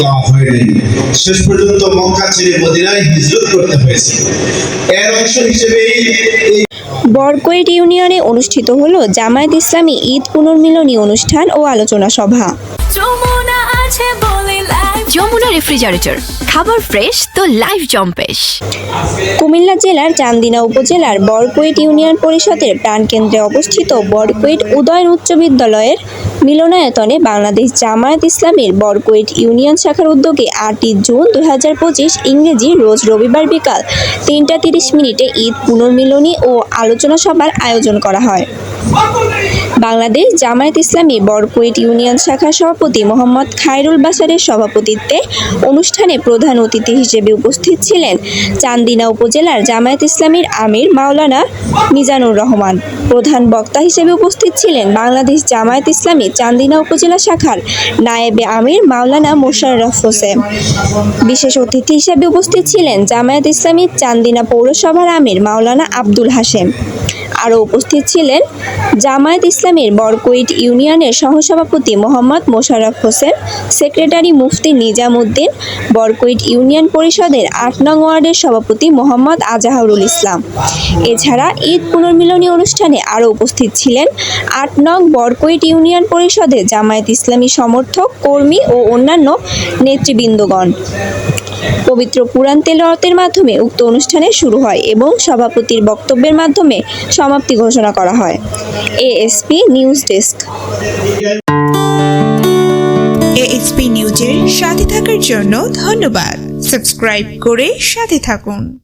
দেওয়া হয়নি। শেষ পর্যন্ত মক্কা ছেড়ে মদিনায় হিজরত করতে হয়েছে। এর অংশ হিসেবেই এই বরকোয়েট ইউনিয়নে অনুষ্ঠিত হলো জামায়াত ইসলামী ঈদ পুনর্মিলনী অনুষ্ঠান ও আলোচনা সভা। যমুনা রেফ্রিজারেটর, খাবার ফ্রেশ তো লাইফ জম্পেশ কুমিল্লা জেলার চান্দিনা উপজেলার বরকোয়েট ইউনিয়ন পরিষদের প্রাণকেন্দ্রে অবস্থিত বরকোয়েট উদয়ন উচ্চ বিদ্যালয়ের মিলনায়তনে বাংলাদেশ জামায়াত ইসলামের বরকোয়েট ইউনিয়ন শাখার উদ্যোগে আটই জুন দুই হাজার পঁচিশ ইংরেজি রোজ রবিবার বিকাল তিনটা তিরিশ মিনিটে ঈদ পুনর্মিলনী ও আলোচনা সভার আয়োজন করা হয়। বাংলাদেশ জামায়াত ইসলামী বরকুইট ইউনিয়ন শাখার সভাপতি মোহাম্মদ খায়রুল বাসারের সভাপতিত্বে অনুষ্ঠানে প্রধান অতিথি হিসেবে উপস্থিত ছিলেন চান্দিনা উপজেলার জামায়াত ইসলামীর আমির মাওলানা মিজানুর রহমান। প্রধান বক্তা হিসেবে উপস্থিত ছিলেন বাংলাদেশ জামায়াত ইসলামী চান্দিনা উপজেলা শাখার নায়েবে আমির মাওলানা মোশাররফ হোসেন। বিশেষ অতিথি হিসেবে উপস্থিত ছিলেন জামায়াত ইসলামী চান্দিনা পৌরসভার আমির মাওলানা আব্দুল হাশেম। আরও উপস্থিত ছিলেন জামায়াত ইসলামীর বরকুইট ইউনিয়নের সহসভাপতি মোহাম্মদ মোশাররফ হোসেন, সেক্রেটারি মুফতি নিজামুদ্দিন, বরকুইট ইউনিয়ন পরিষদের আট নং ওয়ার্ডের সভাপতি মোহাম্মদ আজাহারুল ইসলাম। এছাড়া ঈদ পুনর্মিলনী অনুষ্ঠানে আরও উপস্থিত ছিলেন আট নং বরকুইট ইউনিয়ন পরিষদের জামায়াত ইসলামী সমর্থক, কর্মী ও অন্যান্য নেতৃবৃন্দগণ। পবিত্র কুরআন তেলাওয়াতের মাধ্যমে উক্ত অনুষ্ঠানে শুরু হয় এবং সভাপতির বক্তব্যের মাধ্যমে সমাপ্তি ঘোষণা করা হয়। ASP news desk. এএসপি নিউজের সাথে থাকার জন্য ধন্যবাদ। সাবস্ক্রাইব করে সাথে থাকুন।